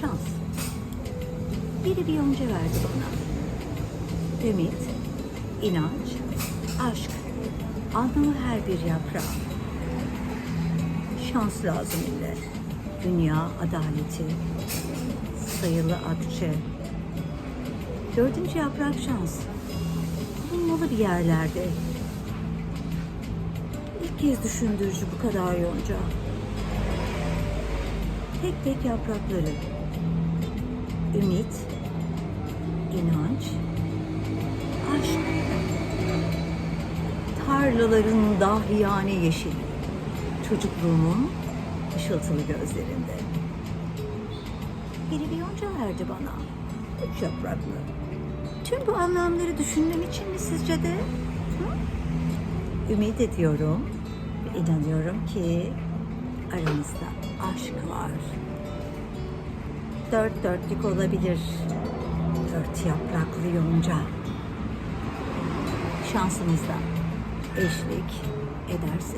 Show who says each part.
Speaker 1: Şans. Biri bir yonca verdi bana. Ümit, inanç, aşk. Anlamı her bir yaprağın. Şans lazım ille. Dünya adaleti. Sayılı akçe. Dördüncü yaprak şans. Bulunmalı bir yerlerde. İlk kez düşündürücü bu kadar yonca. Tek tek yaprakları. Ümit, inanç, aşk. Tarlaların dahiyane yeşil. Çocukluğumun ışıltılı gözlerinde. Biri bir yonca verdi bana. Üç yapraklı. Tüm bu anlamları düşünmem için mi sizce de? Hı? Ümit ediyorum inanıyorum ki aramızda aşk var. Dört dörtlük olabilir. Dört yapraklı yonca. Şansımızda eşlik. Şans.